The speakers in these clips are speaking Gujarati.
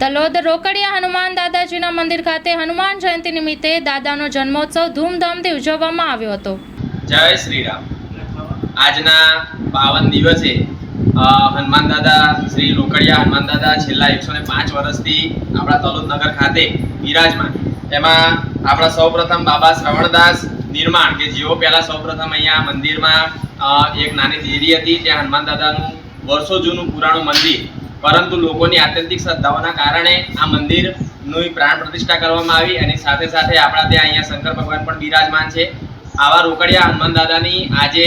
તલોદ રોકડિયા હનુમાન દાદાજીના મંદિર ખાતે હનુમાન જયંતિ નિમિત્તે દાદાનો જન્મોત્સવ ધૂમધામથી ઉજવવામાં આવ્યો હતો. જય શ્રી રામ આજના પાવન દિવસે હનુમાન દાદા, શ્રી રોકડિયા હનુમાન દાદા છેલ્લા એકસો ને પાંચ વર્ષથી આપણા તલોદ નગર ખાતે બિરાજમાન. એમાં આપણા સૌપ્રથમ બાબા શ્રવણદાસ નિર્માણ, કે જેઓ પહેલા સૌપ્રથમ અહીંયા મંદિરમાં એક નાની દેરી હતી, ત્યાં હનુમાન દાદાનું વર્ષો જૂનું પુરાણું મંદિર પરંતુ લોકોની આત્યંતિક શ્રદ્ધાઓના કારણે આ મંદિરનું પ્રાણ પ્રતિષ્ઠા કરવામાં આવી અને સાથે સાથે આપણા ત્યાં અહીંયા શંકર ભગવાન પણ બિરાજમાન છે. આવા રોકડિયા હનુમાન દાદાની આજે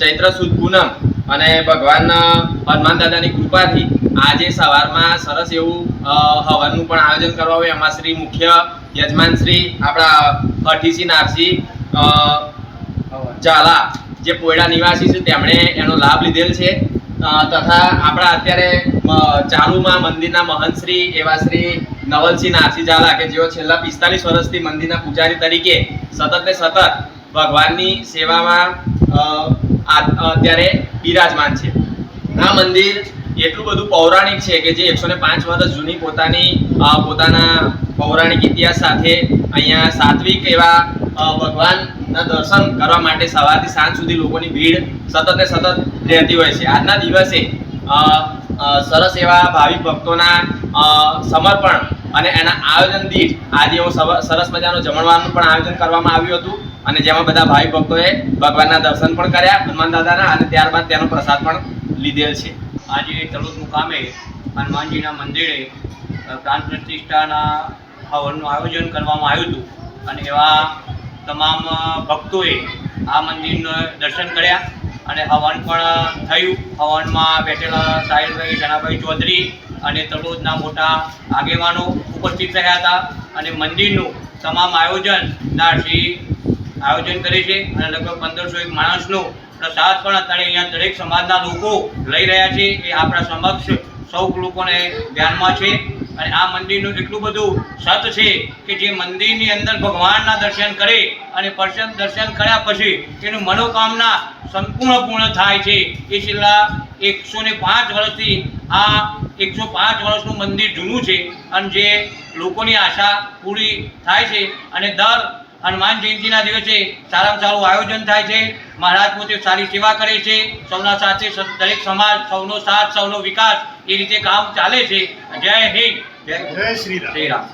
ચૈત્ર સુદ પૂનમ અને ભગવાન હનુમાન દાદાની કૃપાથી આજે સવારમાં સરસ એવું હવનનું પણ આયોજન કરવામાં આવ્યું. એમાં શ્રી મુખ્ય યજમાન શ્રી આપણા હઠીસી નારસી ઝાલા, જે પોયડા નિવાસી છે, તેમણે એનો લાભ લીધેલ છે. તથા આપણા અત્યારે ચાલુમાં મંદિરના મહંતશ્રી એવા શ્રી નવલસિંહ નારસી ઝાલા કે જેઓ છેલ્લા પિસ્તાલીસ વર્ષથી મંદિરના પૂજારી તરીકે સતત ને સતત ભગવાનની સેવામાં અત્યારે બિરાજમાન છે. આ મંદિર એટલું બધું પૌરાણિક છે કે જે એકસો ને પાંચ વર્ષ જૂની પોતાની પોતાના પૌરાણિક ઇતિહાસ સાથે અહીંયા સાત્વિક એવા ભગવાનના દર્શન કરવા માટે સવારથી સાંજ સુધી લોકોની ભીડ સતત ને સતત રહેતી હોય છે. આજના દિવસે સરસ એવા ભાવિક ભક્તોના સમર્પણ અને એના આયોજન દીઠ આજે એવું સરસ મજાનું જમણવારનું પણ આયોજન કરવામાં આવ્યું હતું અને જેમાં બધા ભાવિક ભક્તોએ ભગવાનના દર્શન પણ કર્યા, હનુમાન દાદાના અને ત્યારબાદ તેનો પ્રસાદ પણ લીધેલ છે. આજે તલોદ મુકામે હનુમાનજીના મંદિરે પ્રાણ પ્રતિષ્ઠાના હવનનું આયોજન કરવામાં આવ્યું હતું અને એવા તમામ ભક્તોએ આ મંદિરનું દર્શન કર્યા અને હવન પણ થયું. હવનમાં બેઠેલા સાહિલભાઈ, જનાભાઈ ચૌધરી અને તળોદના મોટા આગેવાનો ઉપસ્થિત રહ્યા હતા અને મંદિરનું તમામ આયોજનના શ્રી આયોજન કરે છે અને લગભગ પંદરસો એક માણસનો પ્રસાદ પણ અત્યારે અહીંયા દરેક સમાજના લોકો લઈ રહ્યા છે. એ આપણા સમક્ષ સૌ લોકોને ધ્યાનમાં છે. અને આ મંદિરનું એટલું બધું સત છે કે જે મંદિરની અંદર ભગવાનના દર્શન કરે અને પરસન દર્શન કર્યા પછી તેનું મનોકામના સંપૂર્ણ પૂર્ણ થાય છે. એ છેલ્લા એકસો ને પાંચ વર્ષથી આ એકસો પાંચ વર્ષનું મંદિર જૂનું છે અને જે લોકોની આશા પૂરી થાય છે અને દર હનુમાન જયંતિના દિવસે સારામાં સારું આયોજન થાય છે. મહારાજ પોતે સારી સેવા કરે છે. સૌના સાથે દરેક સમાજ સૌનો સાથ સૌનો વિકાસ એ રીતે કામ ચાલે છે. જય હિન્દ. જય જય શ્રી રામ.